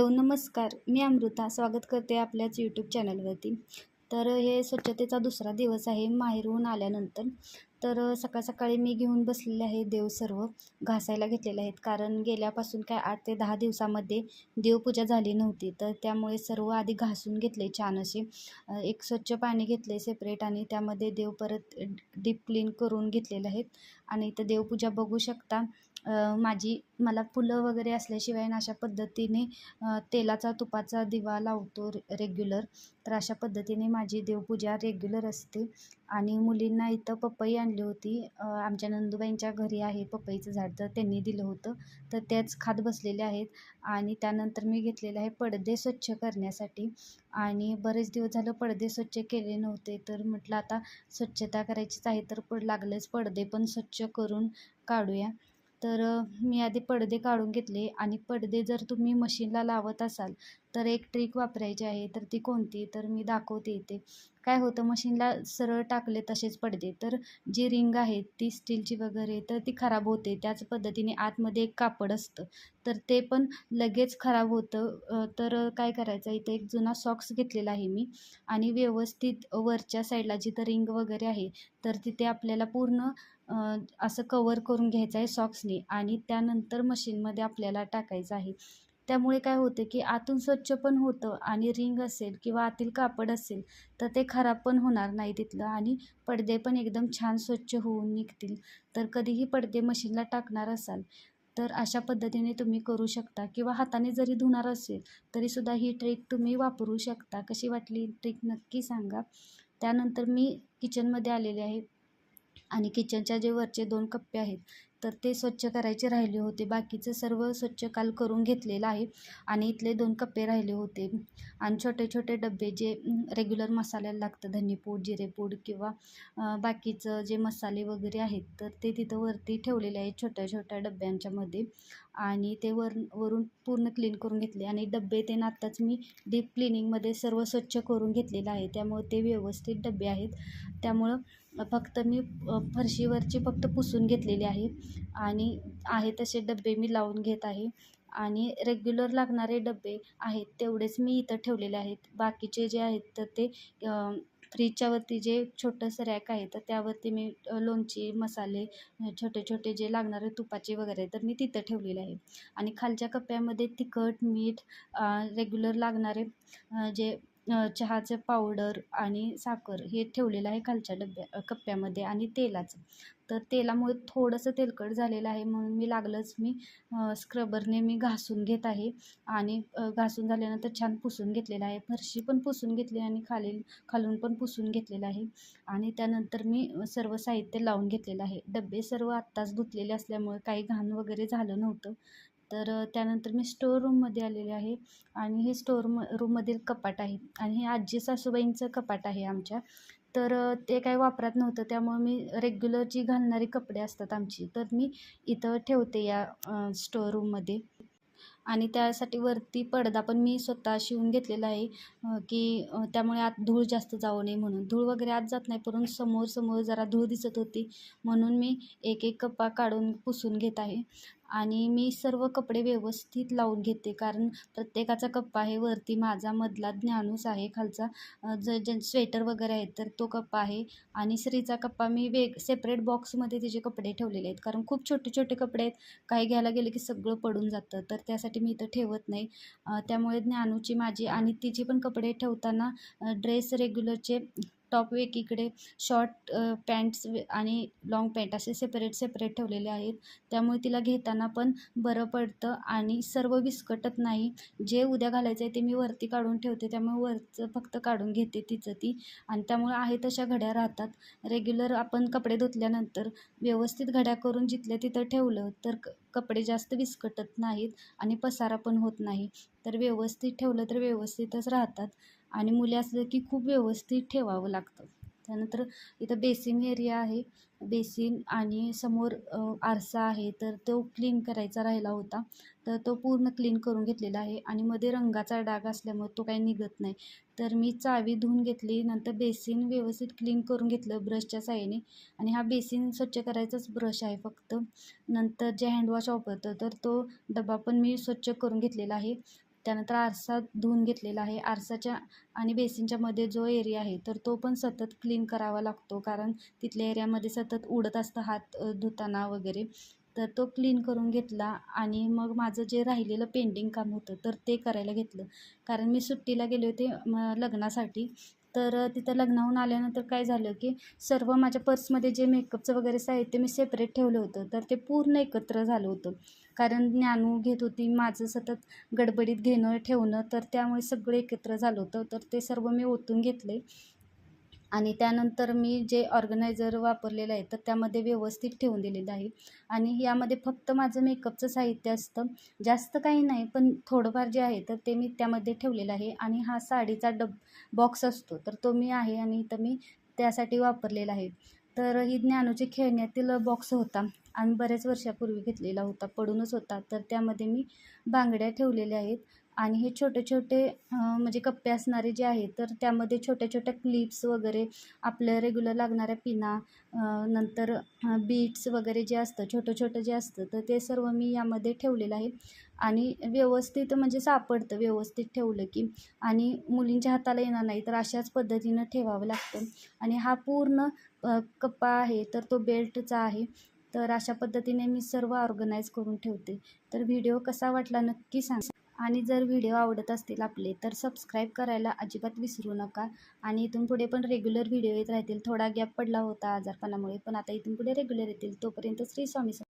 Hello नमस्कार. मी अमृता स्वागत करते आपल्याच यूट्यूब चॅनलवरती तर हे स्वच्छतेचा दुसरा दिवस आहे माहेरहून आल्यानंतर. तर सकाळ सकाळी मी घेऊन बसलेले आहे देव सर्व घासायला घेतलेले आहेत. कारण गेल्यापासून काय आठ ते दहा दिवसामध्ये देवपूजा झाली नव्हती. तर त्यामुळे सर्व आधी घासून घेतले छान असे. एक स्वच्छ पाणी घेतले सेपरेट आणि त्यामध्ये देव परत डीप क्लीन करून घेतलेले आहेत. आणि इथं देवपूजा बघू शकता. माझी मला फुलं वगैरे असल्याशिवाय ना अशा पद्धतीने तेलाचा तुपाचा दिवा लावतो रेग्युलर तर अशा पद्धतीने माझी देवपूजा रेग्युलर असते. आणि मुलींना इथं पपई आणली होती. आमच्या नंदुबाईंच्या घरी आहे पपईचं झाड. तर त्यांनी दिलं होतं. तर त्याच खात बसलेले आहेत. आणि त्यानंतर मी घेतलेलं आहे पडदे स्वच्छ करण्यासाठी. आणि बरेच दिवस झालं पडदे स्वच्छ केले नव्हते. तर म्हटलं आता स्वच्छता करायचीच आहे. तर पड लागलेच पडदे. पण स्वच्छ करून काढूया. तर मी आधी पडदे काढून घेतले आणि पडदे जर तुम्ही मशीनला लावत असाल तर एक ट्रिक वापरायची आहे. तर ती कोणती? तर मी दाखवते इथे. काय होतं? मशीनला सरळ टाकले तसेच पडदे. तर जी रिंग आहे ती स्टीलची वगैरे तर ती खराब होते. त्याच पद्धतीने आतमध्ये एक कापड असतं. तर ते पण लगेच खराब होतं. तर काय करायचं? इथे एक जुना सॉक्स घेतलेला आहे मी आणि व्यवस्थित वरच्या साईडला जिथं रिंग वगैरे आहे तर तिथे आपल्याला पूर्ण असं कवर करून घ्यायचं आहे सॉक्सने आणि त्यानंतर मशीनमध्ये आपल्याला टाकायचं आहे. त्यामुळे काय होते की आतून स्वच्छ पण होतं आणि रिंग असेल किंवा आतील कापड असेल तर ते खराब पण होणार नाही तिथलं आणि पडदे पण एकदम छान स्वच्छ होऊन निघतील. तर कधीही पडदे मशीनला टाकणार असाल तर अशा पद्धतीने तुम्ही करू शकता. किंवा हाताने जरी धुणार असेल तरीसुद्धा ही ट्रिक तुम्ही वापरू शकता. कशी वाटली? ट्रिक नक्की सांगा. त्यानंतर मी किचनमध्ये आलेले आहे. आणि किचनच्या जे वरचे दोन कप्पे आहेत तर ते स्वच्छ करायचे राहिले होते. बाकीचं सर्व स्वच्छ काल करून घेतलेलं आहे आणि इथले दोन कप्पे राहिले होते. आणि छोटे छोटे डबे जे रेग्युलर मसाल्याला लागतं धनेपूड जिरेपूड किंवा बाकीचं जे मसाले वगैरे आहेत तर ते तिथं वरती ठेवलेले आहेत छोट्या छोट्या डब्यांच्यामध्ये आणि ते वर वरून पूर्ण क्लीन करून घेतले. आणि डब्बे ते आत्ताच मी डीप क्लिनिंगमध्ये सर्व स्वच्छ करून घेतलेलं आहे. त्यामुळे ते व्यवस्थित डबे आहेत. त्यामुळं फक्त मी फरशीवरची फक्त पुसून घेतलेली आहे. आणि आहे तसे डबे मी लावून घेत आहे. आणि रेग्युलर लागणारे डबे आहेत तेवढेच मी इथं ठेवलेले आहेत. बाकीचे जे आहेत तर ते फ्रीजच्यावरती जे छोटंसं रॅक आहे तर त्यावरती मी लोणची मसाले छोटे छोटे जे लागणारे तुपाचे वगैरे तर मी तिथं ठेवलेले आहे. आणि खालच्या कप्प्यामध्ये तिखट मीठ रेग्युलर लागणारे जे चहाचं पावडर आणि साखर हे ठेवलेलं आहे खालच्या डब्या कप्प्यामध्ये आणि तेलाचं. तर तेलामुळे थोडंसं तेलकट झालेलं आहे म्हणून मी लागलंच मी स्क्रबरने मी घासून घेत आहे. आणि घासून झाल्यानंतर छान पुसून घेतलेलं आहे. फरशी पण पुसून घेतली आणि खालील खालून पण पुसून घेतलेलं आहे. आणि त्यानंतर मी सर्व साहित्य लावून घेतलेलं आहे. डबे सर्व आत्ताच धुतलेले असल्यामुळे काही घाण वगैरे झालं नव्हतं. तर त्यानंतर मी स्टोअर रूममध्ये आलेले आहे आणि हे स्टोअर म रूममधील कपाट आहे आणि हे आजी सासूबाईंचं कपाट आहे आमच्या. तर ते काही वापरात नव्हतं त्यामुळे मी रेग्युलर जी घालणारी कपडे असतात आमची तर मी इथं ठेवते या स्टोअर रूममध्ये आणि त्यासाठी वरती पडदा पण मी स्वतः शिवून घेतलेला आहे की त्यामुळे आत धूळ जास्त जाऊ नये म्हणून. धूळ वगैरे आत जात नाही परंतु समोर समोर जरा धूळ दिसत होती म्हणून मी एक एक कप्पा काढून पुसून घेत आहे. आणि मी सर्व कपडे व्यवस्थित लावून घेते कारण प्रत्येकाचा कप्पा आहे वरती माझा मधला ज्ञानूस आहे खालचा ज जे स्वेटर वगैरे आहेत तर तो कप्पा आहे. आणि श्रीचा कप्पा मी वेग सेपरेट बॉक्समध्ये तिचे कपडे ठेवलेले आहेत कारण खूप छोटे छोटे कपडे आहेत काही घ्यायला गेले की सगळं पडून जातं तर त्यासाठी मी इथं ठेवत नाही. त्यामुळे ज्ञानूची माझी आणि तिची पण कपडे ठेवताना ड्रेस रेग्युलरचे टॉप एकीकडे शॉर्ट पॅन्ट्स आणि लाँग पॅन्ट असे सेपरेट सेपरेट ठेवलेले आहेत. त्यामुळे तिला घेताना पण बरं पडतं आणि सर्व विस्कटत नाही. जे उद्या घालायचं आहे ते मी वरती काढून ठेवते. त्यामुळे वरचं फक्त काढून घेते तिचं ती. आणि त्यामुळे आहे तशा घड्या राहतात. रेग्युलर आपण कपडे धुतल्यानंतर व्यवस्थित घड्या करून जिथल्या तिथं ठेवलं तर कपडे जास्त विस्कटत नाहीत आणि पसारा पण होत नाही. तर व्यवस्थित ठेवलं तर व्यवस्थितच राहतात आणि मुले असलं की खूप व्यवस्थित ठेवावं लागतं. त्यानंतर इथं बेसिन एरिया आहे. बेसिन आणि समोर आरसा आहे. तर तो क्लीन करायचा राहिला होता. तर तो पूर्ण क्लीन करून घेतलेला आहे आणि मध्ये रंगाचा डाग असल्यामुळे तो काही निघत नाही. तर मी चावी धुवून घेतली नंतर बेसिन व्यवस्थित क्लीन करून घेतलं ब्रशच्या साहाय्याने आणि हा बेसिन स्वच्छ करायचाच ब्रश आहे फक्त. नंतर जे हँडवॉश वापरतं तर तो डबा पण मी स्वच्छ करून घेतलेला आहे. त्यानंतर आरसा धुवून घेतलेला आहे. आरसाच्या आणि बेसिनच्या मध्ये जो एरिया आहे तर तो पण सतत क्लीन करावा लागतो. कारण तिथल्या एरियामध्ये सतत उडत असतं हात धुताना वगैरे. तर तो क्लीन करून घेतला आणि मग माझं जे राहिलेलं पेंटिंग काम होतं तर ते करायला घेतलं. कारण मी सुट्टीला गेले होते म लग्नासाठी. तर तिथं लग्नाहून आल्यानंतर काय झालं की सर्व माझ्या पर्समध्ये जे मेकअपचं वगैरे साहित्य मी सेपरेट ठेवलं होतं. तर ते पूर्ण एकत्र झालं होतं. कारण ज्ञानू घेत होती माझं सतत गडबडीत घेणं ठेवणं तर त्यामुळे सगळं एकत्र झालं होतं. तर ते सर्व मी ओतून घेतले. आणि त्यानंतर मी जे ऑर्गनायझर वापरलेलं आहे तर त्यामध्ये व्यवस्थित ठेवून दिलेलं आहे. आणि यामध्ये फक्त माझं मेकअपचं साहित्य असतं. जास्त काही नाही पण थोडंफार जे आहे तर ते मी त्यामध्ये ठेवलेलं आहे. आणि हा साडीचा डब बॉक्स असतो तर तो मी आहे आणि इथं मी त्यासाठी वापरलेला आहे. तर ही ज्ञानूची खेळण्यातील बॉक्स होता. आणि बऱ्याच वर्षापूर्वी घेतलेला होता पडूनच होता. तर त्यामध्ये मी बांगड्या ठेवलेल्या आहेत. आणि हे छोटे छोटे म्हणजे कप्पे असणारे जे आहेत तर त्यामध्ये छोट्या छोट्या क्लिप्स वगैरे आपलं रेग्युलर लागणाऱ्या पिना नंतर बीट्स वगैरे जे असतं छोटं छोटं जे असतं तर ते सर्व मी यामध्ये ठेवलेलं आहे. आणि व्यवस्थित म्हणजे सापडतं व्यवस्थित ठेवलं की. आणि मुलींच्या हाताला येणार नाही तर अशाच पद्धतीनं ठेवावं लागतं. आणि हा पूर्ण कप्पा आहे तर तो बेल्टचा आहे. तर अशा पद्धतीने मी सर्व ऑर्गनाईज करून ठेवते. तर व्हिडिओ कसा वाटला नक्की सांग. आणि जर व्हिडिओ आवडत असतील आपले तर सबस्क्राईब करायला अजिबात विसरू नका. आणि इथून पुढे पण रेग्युलर व्हिडिओ येत राहतील. थोडा गॅप पडला होता आजारपणामुळे पण आता इथून पुढे रेग्युलर येतील. तोपर्यंत श्री स्वामी